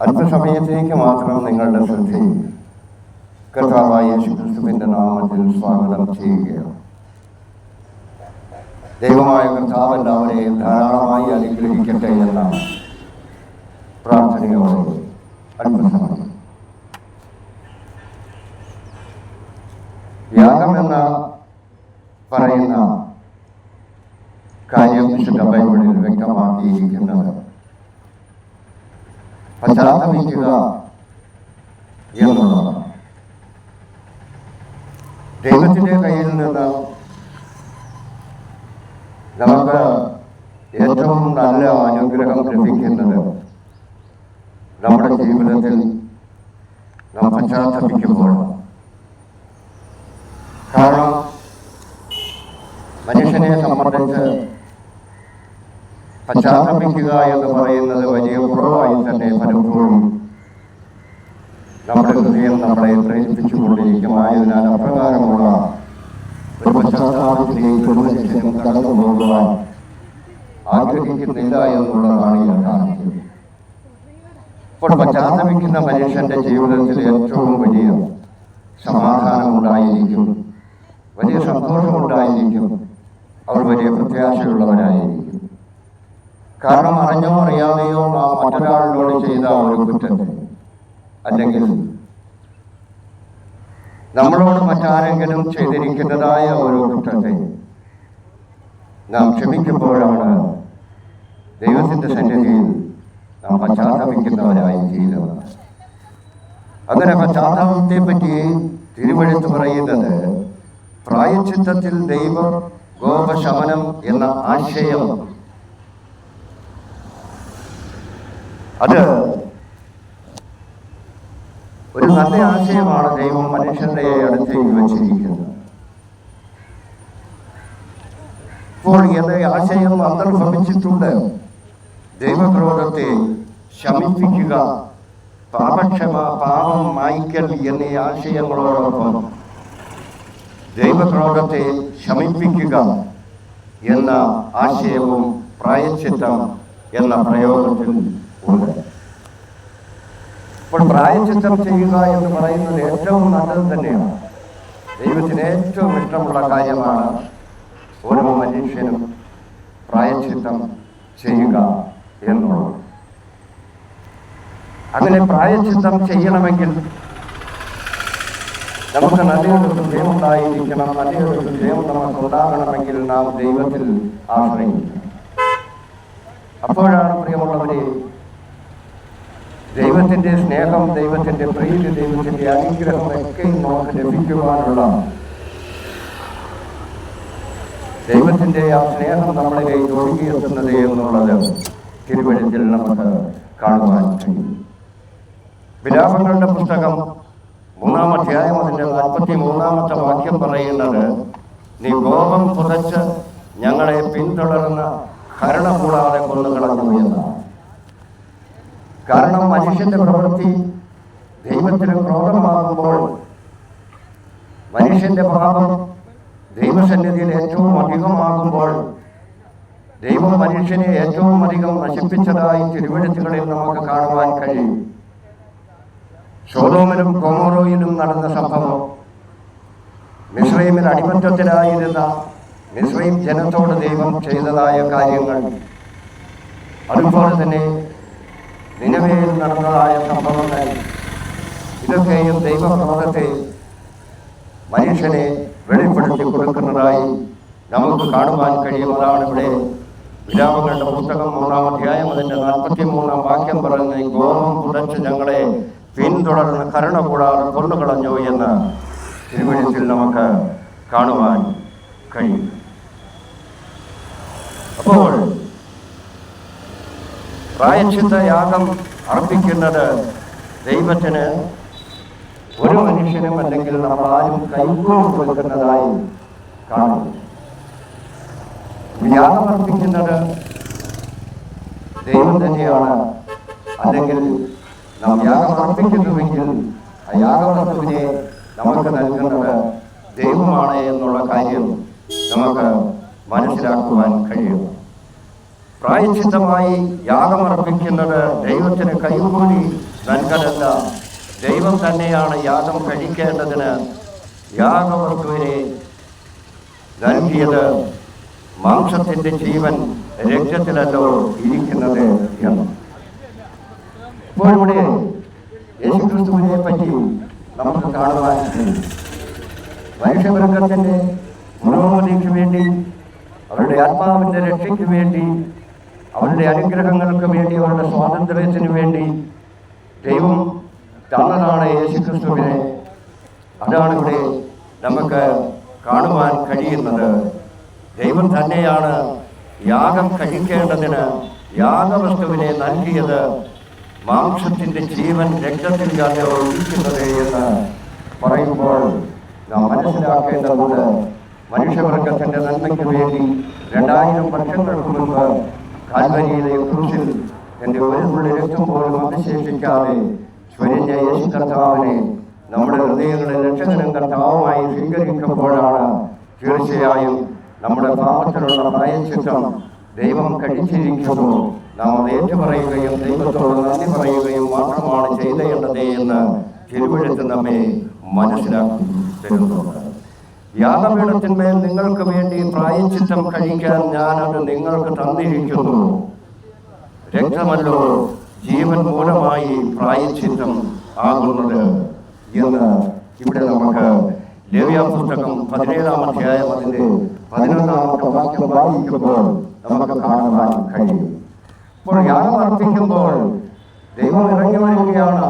അല്പസമയത്തേക്ക് മാത്രം നിങ്ങളുടെ ശ്രദ്ധയിൽ കർത്താവായ ശുക്രിസ്തുവിന്റെ നാമത്തിൽ സ്വാഗതം ചെയ്യുകയാണ്. ദൈവമായ കർത്താവ് എല്ലാവരെയും ധാരാളമായി അനുഗ്രഹിക്കട്ടെ എന്ന പ്രാർത്ഥനയോടെ അല്പസമയം യാഗം എന്ന് പറയുന്ന കാര്യം വിശുദ്ധ ബൈബിളിൽ വ്യക്തമാക്കിയിരിക്കുന്നത് പശ്ചാത്തപിക്കുക എന്നുള്ളതാണ് ദൈവത്തിന്റെ കയ്യിൽ നിന്ന് നമുക്ക് ഏറ്റവും നല്ല അനുഗ്രഹം ലഭിക്കുന്നത് നമ്മുടെ ജീവിതത്തിൽ നാം പശ്ചാത്തപിക്കുമ്പോഴാണ് കാരണം മനുഷ്യനെ സംബന്ധിച്ച് പശ്ചാത്തപിക്കുക എന്ന് പറയുന്നത് വലിയ കുറവായി തന്നെ പലപ്പോഴും നമ്മുടെ ഹൃദയം നമ്മളെ പ്രേരിപ്പിച്ചുകൊണ്ടിരിക്കും. ആയതിനാൽ അപ്രകാരമുള്ള ഒരു പശ്ചാത്താപത്തിലേക്ക് ഒരു മനുഷ്യനും കടന്നു പോകുവാൻ ആഗ്രഹിക്കുന്നില്ല എന്നുള്ളതാണ് യാഥാർത്ഥ്യം ഇപ്പോൾ പശ്ചാത്തപിക്കുന്ന മനുഷ്യന്റെ ജീവിതത്തിൽ ഏറ്റവും വലിയ സമാധാനമുണ്ടായിരിക്കും. വലിയ സന്തോഷമുണ്ടായിരിക്കും. അവർ വലിയ പ്രത്യാശയുള്ളവരായിരിക്കും. കാരണം അറിഞ്ഞോ അറിയാതെയോ നാം മറ്റൊരാളിനോട് ചെയ്ത ഒരു കുറ്റത്തെ അല്ലെങ്കിൽ നമ്മളോട് മറ്റാരെങ്കിലും ചെയ്തിരിക്കുന്നതായ ഒരു കുറ്റത്തെ നാം ക്ഷമിക്കുമ്പോഴാണ് ദൈവത്തിന്റെ സന്നിധിയിൽ നാം പശ്ചാത്തപിക്കുന്നവരായി തീരുന്നത്. അങ്ങനെ പശ്ചാത്താപത്തെ പറ്റി തിരുവഴുത്ത് പറയുന്നത് പ്രായച്ചിത്തത്തിൽ ദൈവ ഗോപശമനം എന്ന ആശയം അത്. ഒരു നല്ല ആശയമാണ് ദൈവം മനുഷ്യന്റെ അടുത്തേക്ക് വെച്ചിരിക്കുന്നത്. ഇപ്പോൾ എന്റെ ആശയം അന്തർഭവിച്ചിട്ടുണ്ട് ദൈവക്രോധത്തെ ശമിപ്പിക്കുക പാപക്ഷമ പാപം മായ്ക്കൽ എന്നീ ആശയങ്ങളോടൊപ്പം ദൈവക്രോധത്തെ ശമിപ്പിക്കുക എന്ന ആശയവും പ്രായച്ചിത്തം എന്ന പ്രയോഗത്തിൽ ഉണ്ട് അപ്പോൾ പ്രായച്ചിത്തം ചെയ്യുക എന്ന് പറയുന്നത് ഏറ്റവും നല്ലത് തന്നെയാണ്. ദൈവത്തിന് ഏറ്റവും ഇഷ്ടമുള്ള കാര്യമാണ് ഓരോ മനുഷ്യനും പ്രായച്ചിത്തം ചെയ്യുക എന്നുള്ളത്. അങ്ങനെ പ്രായച്ചിത്തം ചെയ്യണമെങ്കിൽ നമുക്ക് നല്ലൊരു ഹൃദയം ഉണ്ടായിരിക്കണം നല്ലൊരു ഹൃദയം നമുക്ക് ഉണ്ടാകണമെങ്കിൽ നാം ദൈവത്തിൽ ആശ്രയിക്കണം. അപ്പോഴാണ് പ്രിയമുള്ളവരെ ദൈവത്തിന്റെ സ്നേഹം ദൈവത്തിന്റെ പ്രീതി ദൈവത്തിന്റെ അനുഗ്രഹം ഒക്കെ നമുക്ക് ലഭിക്കുവാനുള്ള ദൈവത്തിന്റെ ആ സ്നേഹം നമ്മളിലേക്ക് ഒഴുകിയെത്തുന്നത് എന്നുള്ളത് തിരുവഴുത്തിൽ നമുക്ക് കാണുവാൻ കഴിയും. വിലാപങ്ങളുടെ പുസ്തകം മൂന്നാം അധ്യായം അതിന്റെ നാൽപ്പത്തി മൂന്നാമത്തെ വാക്യം പറയുന്നത് നീ കോപം പുതച്ച് ഞങ്ങളെ പിന്തുടർന്ന കരണ കൂടാതെ കൊന്നുകളഞ്ഞു എന്നാണ്. കാരണം മനുഷ്യന്റെ പ്രവൃത്തി ദൈവത്തിന് ക്രോധമാകുമ്പോൾ മനുഷ്യന്റെ പാപം ദൈവസന്നിധിയിൽ ഏറ്റവും അധികമാകുമ്പോൾ ദൈവം മനുഷ്യനെ ഏറ്റവും അധികം നശിപ്പിച്ചതായി തിരുവഴുത്തുകളിൽ നമുക്ക് കാണുവാൻ കഴിയും. ഷോറോമിലും കൊമോറോയിലും നടന്ന സംഭവം മിശ്രൈമിൽ അടിമത്തത്തിലായിരുന്ന മിശ്രൈം ജനത്തോട് ദൈവം ചെയ്തതായ കാര്യങ്ങൾ. അതുപോലെ തന്നെ നിലവയിൽ നടന്നതായ സംഭവങ്ങൾ. ഇതൊക്കെയും ദൈവപ്രവർത്തത്തെ മനുഷ്യനെ വെളിപ്പെടുത്തി കൊടുക്കുന്നതായി നമുക്ക് കാണുവാൻ കഴിയുന്നതാണ് ഇവിടെ. വിലാപങ്ങളുടെ പുസ്തകം മൂന്നാം അധ്യായം അതിന്റെ നാൽപ്പത്തി മൂന്നാം വാക്യം പറഞ്ഞ് ഗോപം പുതച്ച് ഞങ്ങളെ പിന്തുടർന്ന് കരുണ കൂടാതെ കൊന്നുകളഞ്ഞു എന്ന് തിരുവനന്തപുരത്തിൽ നമുക്ക് കാണുവാൻ കഴിയും. അപ്പോൾ പ്രായച്ചിത്ത യാഗം അർപ്പിക്കുന്നത് ദൈവത്തിന് ഒരു മനുഷ്യനും അല്ലെങ്കിൽ നമ്മൾ ആരും കൈക്കൊണ്ട് കൊടുക്കുന്നതായി കാണുന്നു. യാഗം അർപ്പിക്കുന്നത് ദൈവം തന്നെയാണ്. അല്ലെങ്കിൽ നാം യാഗം അർപ്പിക്കുന്നുവെങ്കിൽ ആ യാഗവസ്തുവിനെ നമുക്ക് നൽകുന്നത് ദൈവമാണ് എന്നുള്ള കാര്യം നമുക്ക് മനസ്സിലാക്കുവാൻ കഴിയും. പ്രായച്ചിത്തമായി യാഗമർപ്പിക്കുന്നത് ദൈവത്തിന് കൈകൂലി നൽകലല്ല ദൈവം തന്നെയാണ് യാഗം കഴിക്കേണ്ടതിന് യാഗവസ്തുവിനെ നൽകിയത് മാംസത്തിന്റെ ജീവൻ രക്തത്തിലല്ലോ ഇരിക്കുന്നത് എന്ന്. ഇപ്പോൾ ഇവിടെ യേശുക്രിസ്തുവിനെ പറ്റി നമുക്ക് കാണുവാൻ കഴിയും. മനുഷ്യവർഗത്തിന്റെ പുരോഗതിക്ക് വേണ്ടി അവരുടെ ആത്മാവിന്റെ രക്ഷയ്ക്ക് വേണ്ടി അവരുടെ അനുഗ്രഹങ്ങൾക്ക് വേണ്ടി അവരുടെ സ്വാതന്ത്ര്യത്തിന് വേണ്ടി ദൈവം തന്നതാണ് യേശുക്രിസ്തുവിനെ. അതാണ് ഇവിടെ നമുക്ക് കാണുവാൻ കഴിയുന്നത്. ദൈവം തന്നെയാണ് യാഗം കഴിക്കേണ്ടതിന് യാഗവസ്തുവിനെ നൽകിയത്. മാംസത്തിന്റെ ജീവൻ രക്തത്തിൽ തന്നെ ഒഴിക്കുന്നത് എന്ന് പറയുമ്പോൾ നാം മനസ്സിലാക്കേണ്ടതുണ്ട്. മനുഷ്യവർഗത്തിന്റെ നന്മയ്ക്ക് വേണ്ടി രണ്ടായിരം വർഷങ്ങൾക്ക് മുൻപ് കാൽവരിയിലെ ക്രൂശിൽ എന്റെ ഒരു രക്തം പോലും അവശേഷിക്കാതെ സ്വരിഞ്ഞ യേശു കർത്താവിനെ നമ്മുടെ ഹൃദയങ്ങളിൽ രക്ഷകനും കർത്താവുമായി സ്വീകരിക്കുമ്പോഴാണ് തീർച്ചയായും നമ്മുടെ പാപത്തിലുള്ള പ്രയച്ചിത്രം ദൈവം കഴിച്ചിരിക്കുന്നു നാം അത് ഏറ്റുപറയുകയും ദൈവത്തോട് നന്ദി പറയുകയും മാത്രമാണ് ചെയ്തേണ്ടത് എന്ന് തിരുവഴുത്ത് നമ്മെ മനസ്സിലാക്കി തരുന്നുണ്ട്. യാഗപീഠത്തിന്മേൽ നിങ്ങൾക്ക് വേണ്ടി പ്രായച്ചിത്തം കഴിക്കാൻ ഞാൻ അത് നിങ്ങൾക്ക് തന്നിരിക്കുന്നു. രക്തമല്ലോ ജീവൻ മൂലമായി പ്രായച്ചിത്തം ആകുന്നത് എന്ന് ഇവിടെ നമുക്ക് ലേവ്യ പുസ്തകം പതിനേഴാം അധ്യായം അതിന്റെ പതിനൊന്നാമത്തെ വാക്യം വായിക്കുമ്പോൾ നമുക്ക് കാണുവാൻ കഴിയും. ഇപ്പോൾ യാഗം അർപ്പിക്കുമ്പോൾ ദൈവം ഇറങ്ങി വരികയാണ്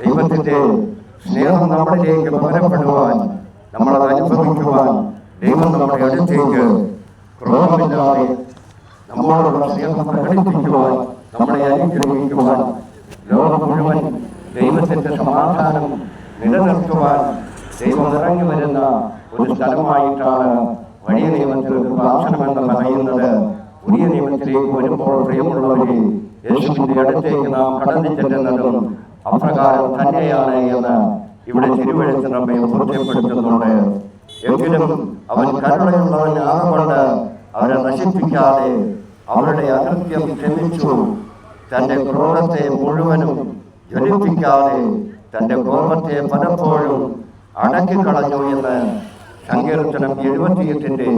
ദൈവത്തിന്റെ സ്നേഹം നമ്മളിലേക്ക് പകരപ്പെടുവാൻ നമ്മളത് അനുഭവിക്കുവാൻ ദൈവം നമ്മുടെ അടുത്തേക്ക് ക്രോധമില്ലാതെ നമ്മളോടുള്ള സ്നേഹം പ്രകടിപ്പിക്കുവാൻ നമ്മളെ അനുഗ്രഹിക്കുവാൻ ലോകം മുഴുവൻ ദൈവത്തിന്റെ സമാധാനം നിലനിർത്തുവാൻ ദൈവം ഇറങ്ങി വരുന്ന ഒരു സ്ഥലമായിട്ടാണ് വലിയ നിയമത്തിൽ കൃപാസനമെന്ന് പറയുന്നത്. പുതിയ നിയമത്തിലേക്ക് വരുമ്പോൾ പ്രിയമുള്ളവരെ യേശുവിന്റെ അടുത്തേക്ക് നാം കടന്നു ചെല്ലുന്നതും അപ്രകാരം തന്നെയാണ് എന്ന് ഇവിടെ തിരുവഴുത്ത് നമ്മെ ബോധ്യപ്പെടുത്തുന്നുണ്ട് എങ്കിലും അവൻ കരുണയുള്ളവൻ ആകൊണ്ട് അവരെ നശിപ്പിക്കാതെ അവരുടെ അകൃത്യം ക്ഷമിച്ചു. തന്റെ ക്രോധത്തെ മുഴുവനും ജ്വലിപ്പിക്കാതെ തന്റെ കോപത്തെ പലപ്പോഴും അടക്കിക്കളഞ്ഞു എന്ന് സങ്കീർത്തനം എഴുപത്തിയെട്ടിന്റെ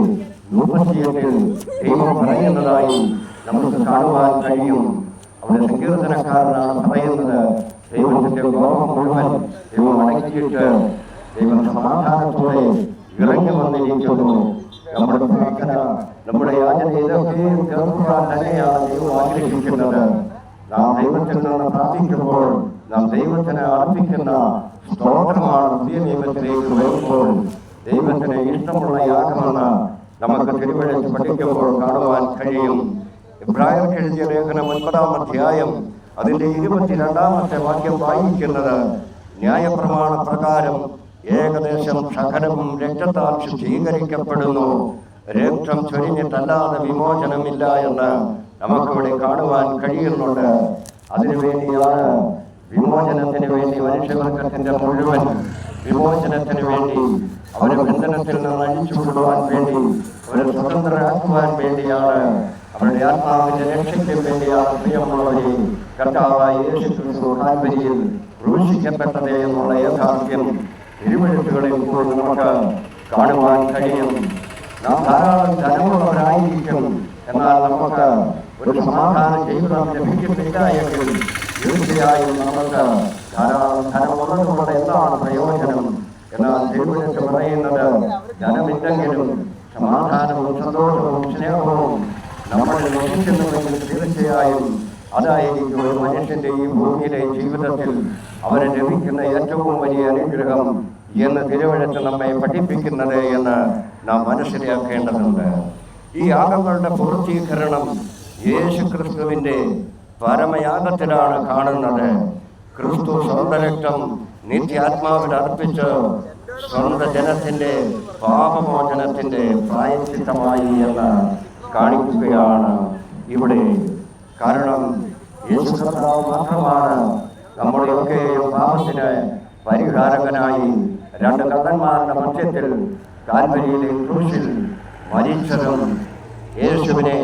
മുപ്പത്തിയെട്ടിൽ ദൈവം പറയുന്നതായി നമുക്ക് കാണുവാൻ കഴിയും. അവിടെ സങ്കീർത്തനക്കാരനാണ് പറയുന്നത്. ദൈവത്തിന്റെ കോപം മുഴുവൻ ദൈവം അടക്കിയിട്ട് ദൈവം സമാധാനത്തോടെ ഇറങ്ങി നമ്മുടെ പ്രാർത്ഥന നമ്മുടെ യാചന ഇതൊക്കെയും കേൾക്കുവാൻ തന്നെയാണ് ദൈവം ആഗ്രഹിക്കുന്നത്. നാം ദൈവത്തിൽ നിന്ന് പ്രാർത്ഥിക്കുമ്പോൾ നാം ഇഷ്ടമുള്ള യാഗമാണ് നമുക്ക് തിരുവഴുത്ത് പഠിക്കുമ്പോൾ കാണുവാൻ കഴിയും. ഇബ്രാഹിം എഴുതിയ ലേഖനം ഒൻപതാം അധ്യായം അതിന്റെ ഇരുപത്തിരണ്ടാമത്തെ വാക്യം വായിക്കുന്നത് ന്യായപ്രമാണ പ്രകാരം ഏകദേശം സകലവും രക്തത്താൽ ശുദ്ധീകരിക്കപ്പെടുന്നു രക്തം ചൊരിഞ്ഞിട്ടല്ലാതെ വിമോചനമില്ല എന്ന് നമുക്കിവിടെ കാണുവാൻ കഴിയുന്നുണ്ട്. അതിനുവേണ്ടിയാണ് വിമോചനത്തിന് വേണ്ടി മനുഷ്യവർഗത്തിന്റെ മുഴുവൻ വിമോചനത്തിന് വേണ്ടി അവരെ ബന്ധനത്തിൽ നിന്ന് അഴിച്ചുവിടുവാൻ വേണ്ടി അവരെ സ്വതന്ത്രരാക്കുവാൻ വേണ്ടിയാണ് അവരുടെ ആത്മാവിന്റെ രക്ഷയ്ക്ക് വേണ്ടിയാണ് പ്രിയമുള്ളവരെ കർത്താവായ യേശു ക്രിസ്തു താല്പര്യം ക്രൂശിക്കപ്പെട്ടത് എന്നുള്ള യാഥാർത്ഥ്യം തിരുവഴുത്തുകളിൽ ഇപ്പോൾ നമുക്ക് കാണുവാൻ കഴിയും. നാം ധാരാളം ധനമുള്ളവരായിരിക്കും എന്നാൽ നമുക്ക് ഒരു സമാധാന ജീവിതം ലഭിക്കുന്നില്ല എങ്കിൽ തീർച്ചയായും നമുക്ക് ധാരാളം ധനമുള്ളതുകൊണ്ട് എന്താണ് പ്രയോജനം? എന്നാൽ തിരുവനന്തപുരം പറയുന്നത് ധനമില്ലെങ്കിലും സമാധാനവും സന്തോഷവും സ്നേഹവും നമ്മളിൽ ലഭിക്കുന്നുവെങ്കിൽ തീർച്ചയായും അതായിരിക്കും ഒരു മനുഷ്യന്റെ ഭൂമിയിലെ ജീവിതത്തിൽ അവന് ലഭിക്കുന്ന ഏറ്റവും വലിയ അനുഗ്രഹം എന്ന് തിരുവഴുത്ത് നമ്മെ പഠിപ്പിക്കുന്നത് എന്ന് നാം മനസ്സിലാക്കേണ്ടതുണ്ട്. ഈ യാഗങ്ങളുടെ പൂർത്തീകരണം യേശു ക്രിസ്തുവിന്റെ പരമയാഗത്തിലാണ് കാണുന്നത്. ക്രിസ്തു സ്വന്തരക്തം നിത്യാത്മാവിൽ അർപ്പിച്ച് സ്വന്തം ജനത്തിന്റെ പാപമോചനത്തിന്റെ പ്രായച്ചിത്തമായി എന്ന് കാണിക്കുകയാണ് ഇവിടെ. കാരണം യേശു കർത്താവ് മാത്രമാണ് നമ്മളുടെയൊക്കെ പാപത്തിന് പരിഹാരകനായി രണ്ട് കഥന്മാരുടെ മധ്യത്തിൽ കാൽവരിയിലെ ക്രൂശിൽ മരിച്ചതും യേശുവിനെ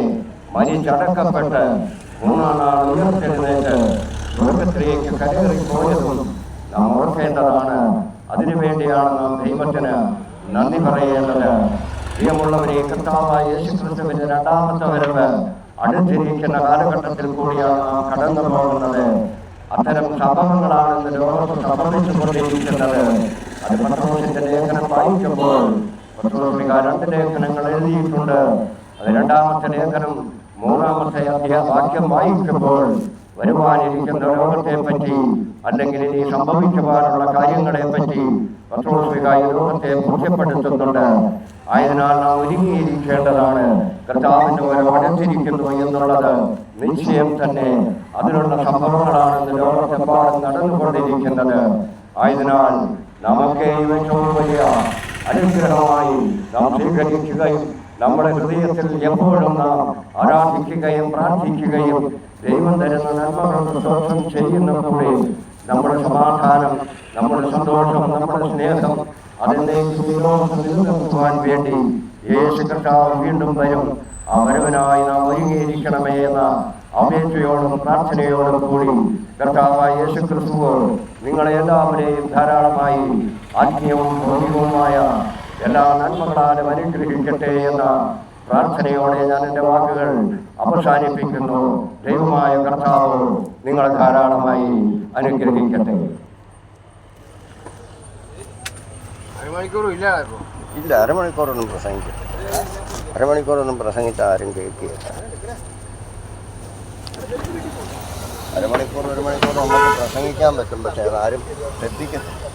മരിച്ചടക്കപ്പെട്ട് മൂന്നാം നാൾ ഉയർത്തെഴുന്നേറ്റ് സ്വർഗത്തിലേക്ക് കയറിപ്പോയതും നാം ഓർക്കേണ്ടതാണ്. അതിനുവേണ്ടിയാണ് നാം ദൈവത്തിന് നന്ദി പറയേണ്ടത്. പ്രിയമുള്ളവരെ കർത്താവായ യേശുക്രിസ്തുവിന്റെ രണ്ടാമത്തെ വരവ് അടുത്തിരിക്കുന്ന കാലഘട്ടത്തിൽ കൂടിയാണ് നാം കടന്നു പോകുന്നത്. അത്തരം സംഭവങ്ങളാണ് ഇന്ന് ലോകത്ത് സംഭവിച്ചുകൊണ്ടിരിക്കുന്നത്. അത് പത്രോസിന്റെ ലേഖനം വായിക്കുമ്പോൾ പത്രോസിക രണ്ട് ലേഖനങ്ങൾ എഴുതിയിട്ടുണ്ട്. അത് രണ്ടാമത്തെ ലേഖനം മൂന്നാമത്തെ അധ്യായ വാക്യം വായിക്കുമ്പോൾ വരുവാനിരിക്കുന്ന ലോകത്തെ പറ്റി അല്ലെങ്കിൽ ഇനി സംഭവിക്കുവാനുള്ള കാര്യങ്ങളെ പറ്റി പത്രോസ്ലിക ഈ ലോകത്തെ ബോധ്യപ്പെടുത്തുന്നുണ്ട്. ആയതിനാൽ നാം ഒരുങ്ങിയിരിക്കേണ്ടതാണ്. കർത്താവിന്റെ ഒരു അടുത്തിരിക്കുന്നു എന്നുള്ളത് നിശ്ചയം തന്നെ. അതിനുള്ള സംഭവങ്ങളാണ് ഇന്ന് ലോകത്തെമ്പാടും നടന്നുകൊണ്ടിരിക്കുന്നത്. ആയതിനാൽ നമുക്ക് ഏറ്റവും വലിയ അനുഗ്രഹമായി നാം സ്വീകരിക്കുകയും നമ്മുടെ ഹൃദയത്തിൽ എപ്പോഴും നാം ആരാധിക്കുകയും പ്രാർത്ഥിക്കുകയും ദൈവം തരുന്ന നന്മകളുടെ സ്തോത്രം ചെയ്യുന്നതോടെ നമ്മുടെ സമാധാനം നമ്മുടെ സന്തോഷം നമ്മുടെ സ്നേഹം വിരോധം നിലനിർത്തുവാൻ വേണ്ടി യേശു കർത്താവ് വീണ്ടും വരും. അവരവനായി നാം ഒരുങ്ങിയിരിക്കണമേ എന്ന അപേക്ഷയോടും പ്രാർത്ഥനയോടും കൂടി കർത്താവായ യേശു ക്രിസ്തുവോ നിങ്ങളെ എല്ലാവരെയും ധാരാളമായി ആത്മീയവും ഭൗതികവുമായ എല്ലാ നന്മകളാലും അനുഗ്രഹിക്കട്ടെ എന്ന പ്രാർത്ഥനയോടെ ഞാൻ എന്റെ വാക്കുകൾ അവസാനിപ്പിക്കുന്നു. ദൈവമായ കർത്താവ് നിങ്ങൾ ധാരാളമായി അനുഗ്രഹിക്കട്ടെ. ഇല്ല അരമണിക്കൂറൊന്നും പ്രസംഗിക്കട്ടെ അരമണിക്കൂറൊന്നും പ്രസംഗിച്ച ആരും കേൾക്കുകയില്ല അരമണിക്കൂർ ഒരു മണിക്കൂർ നമുക്ക് പ്രസംഗിക്കാൻ പറ്റും പക്ഷേ അതാരും ശ്രദ്ധിക്കത്തില്ല.